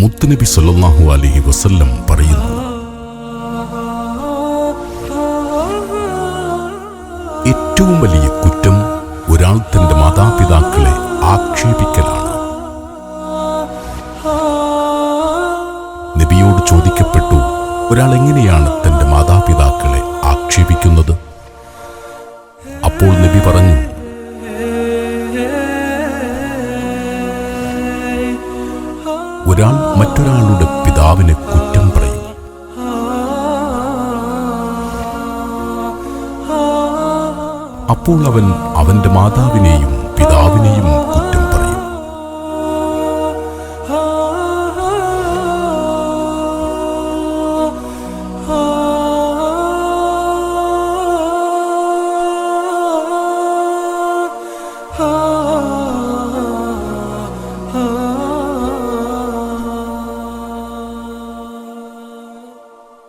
മുത്തുനബി സല്ലല്ലാഹു അലഹി വസല്ലം പറയുന്നു. ഏറ്റവും വലിയ കുറ്റം ഒരാൾ തന്റെ മാതാപിതാക്കളെ ആക്ഷേപിക്കലാണ്. നബിയോട് ചോദിക്കപ്പെട്ടു ഒരാൾ എങ്ങനെയാണ് തന്റെ മാതാപിതാക്കളെ ആക്ഷേപിക്കുന്നത്? അപ്പോൾ നബി പറഞ്ഞു ഒരാൾ മറ്റൊരാളുടെ പിതാവിനെ കുറ്റം പറയും. അപ്പോൾ അവൻ അവന്റെ മാതാവിനെയും പിതാവിനെയും